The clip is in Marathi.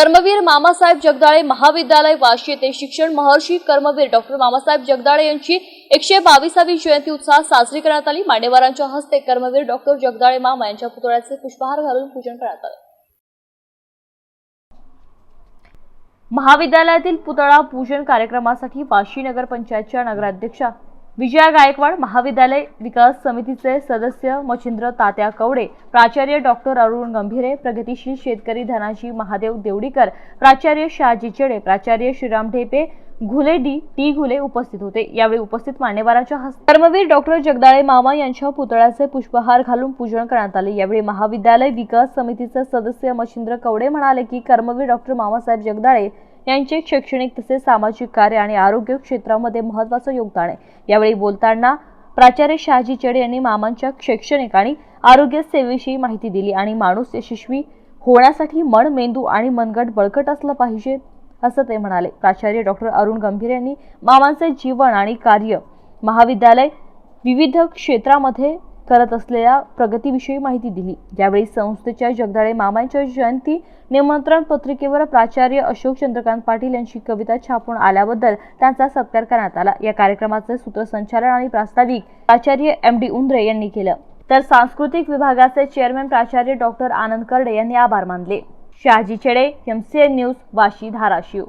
कर्मवीर मामासाहेब जगदाळे महाविद्यालय वाशी येथे शिक्षण महर्षी कर्मवीर डॉक्टर मामासाहेब जगदाळे यांची एकशे बावीसावी जयंती उत्साहात साजरी करण्यात आली. मान्यवरांच्या हस्ते कर्मवीर डॉक्टर जगदाळे मामा यांच्या पुतळ्याचे पुष्पहार घालून पूजन करण्यात आले. महाविद्यालयातील पुतळा पूजन कार्यक्रमासाठी वाशी नगर पंचायतच्या नगराध्यक्षा विजया गायकवाड महाविद्यालय विकास समितीचे सदस्य मच्छिंद्र तात्या कवडे प्राचार्य डॉक्टर अरुण गंभीरे प्रगतीशील शेतकरी धनाजी महादेव देवडीकर प्राचार्य शहाजी चेडे प्राचार्य श्रीराम ढेपे घुले डी टी घुले उपस्थित होते. यावेळी उपस्थित मान्यवरांच्या हस्ते कर्मवीर डॉक्टर जगदाळे मामा यांच्या पुतळ्याचे पुष्पहार घालून पूजन करण्यात आले. यावेळी महाविद्यालय विकास समितीचे सदस्य मच्छिंद्र कवडे म्हणाले की कर्मवीर डॉक्टर मामासाहेब जगदाळे यांचे शैक्षणिक तसेच सामाजिक कार्य आणि आरोग्य क्षेत्रामध्ये महत्वाचं योगदान आहे. यावेळी बोलताना प्राचार्य शहाजी चेडे यांनी मामांच्या शैक्षणिक आणि आरोग्य सेवेविषयी माहिती दिली आणि माणूस यशस्वी होण्यासाठी मन मेंदू आणि मनगट बळकट असलं पाहिजे असं ते म्हणाले. प्राचार्य डॉक्टर अरुण गंभीर यांनी मामांचे जीवन आणि कार्य महाविद्यालय विविध क्षेत्रामध्ये करत असलेल्या प्रगतीविषयी माहिती दिली. यावेळी संस्थेच्या जगदाळे मामांच्या जयंती निमंत्रण पत्रिकेवर प्राचार्य अशोक चंद्रकांत पाटील यांची कविता छापून आल्याबद्दल त्यांचा सत्कार करण्यात आला. या कार्यक्रमाचे सूत्रसंचालन आणि प्रास्ताविक प्राचार्य एम डी उंद्रे यांनी केलं. तर सांस्कृतिक विभागाचे चेअरमॅन प्राचार्य डॉक्टर आनंद कर्डे यांनी आभार मानले. शहाजी चेडे एमसीएन न्यूज वाशी धाराशिव.